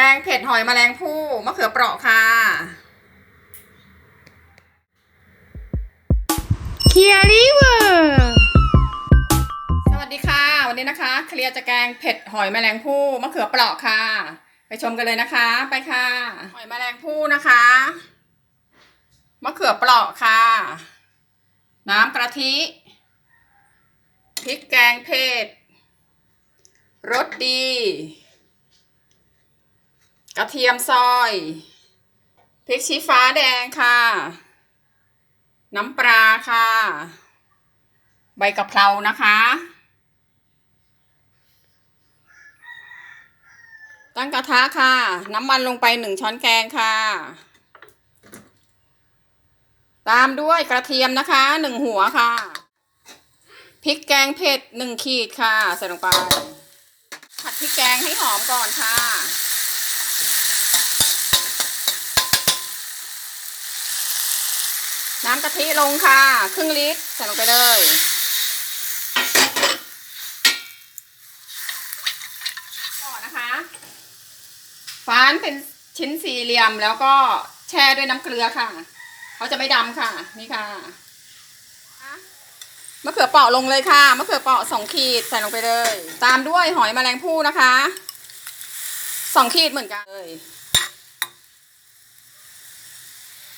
กงเผ็ดหอยแมลงภู่มะเขือเปราะค่ะ เคียริเวอร์สวัสดีค่ะ วันนี้นะคะ เคลียร์จะแกงเผ็ดหอยแมลงภู่มะเขือเปราะค่ะ ไปชมกันเลยนะคะ ไปค่ะ หอยแมลงภู่นะคะมะเขือเปราะค่ะ น้ำกะทิพริกแกงเผ็ดรสดี ระเทียมซอยพริกชี้ฟ้าแดงค่ะ น้ำปลาค่ะ ใบกะเพรานะคะ ตั้งกระทะค่ะ น้ำมันลงไปหนึ่งช้อนแกงค่ะ ตามด้วยกระเทียมนะคะหนึ่งหัวค่ะพริกแกงเผ็ดหนึ่งขีดค่ะ ใส่ลงไปผัดพริกแกงให้หอมก่อนค่ะ น้ำกะทิลงค่ะ ครึ่งลิตรใส่ลงไปเลยก่อนนะคะฟานเป็นชิ้นสี่เหลี่ยมแล้วก็แช่ด้วยน้ำเกลือค่ะเขาจะไม่ดำค่ะ นี่ค่ะมะเขือเปราะลงเลยค่ะมะเขือเปราะสองขีดใส่ลงไปเลย ตามด้วยหอยแมลงภู่นะคะสองขีดเหมือนกันเลย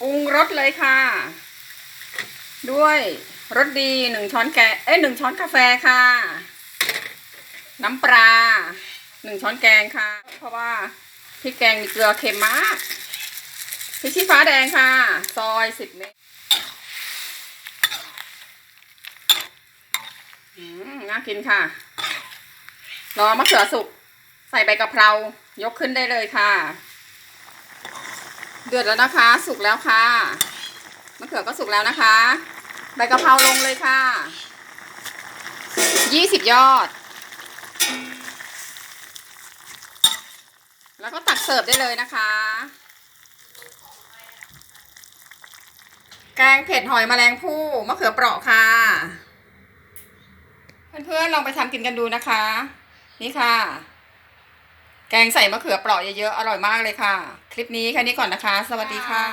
ปรุงรสเลยค่ะ ด้วยรสดีหนึ่งช้อนแกงเอ้ยหนึ่งช้อนกาแฟค่ะ น้ำปลาหนึ่งช้อนแกงค่ะ เพราะว่าพริกแกงมีเกลือเค็มมากพริกชี้ฟ้าแดงค่ะ ซอยสิบเม็ดน่ากินค่ะ รอมะเขือสุก ใส่ใบกะเพรายกขึ้นได้เลยค่ะ เดือดแล้วนะคะ สุกแล้วค่ะมะเขือก็สุกแล้วนะคะ ใบกะเพราลงเลยค่ะ ยี่สิบยอด แล้วก็ตักเสิร์ฟได้เลยนะคะ แกงเผ็ดหอยแมลงภู่มะเขือเปราะค่ะ เพื่อนๆลองไปทำกินกันดูนะคะ นี่ค่ะ แกงใส่มะเขือเปราะเยอะๆ อร่อยมากเลยค่ะ คลิปนี้แค่นี้ก่อนนะคะ สวัสดีค่ะ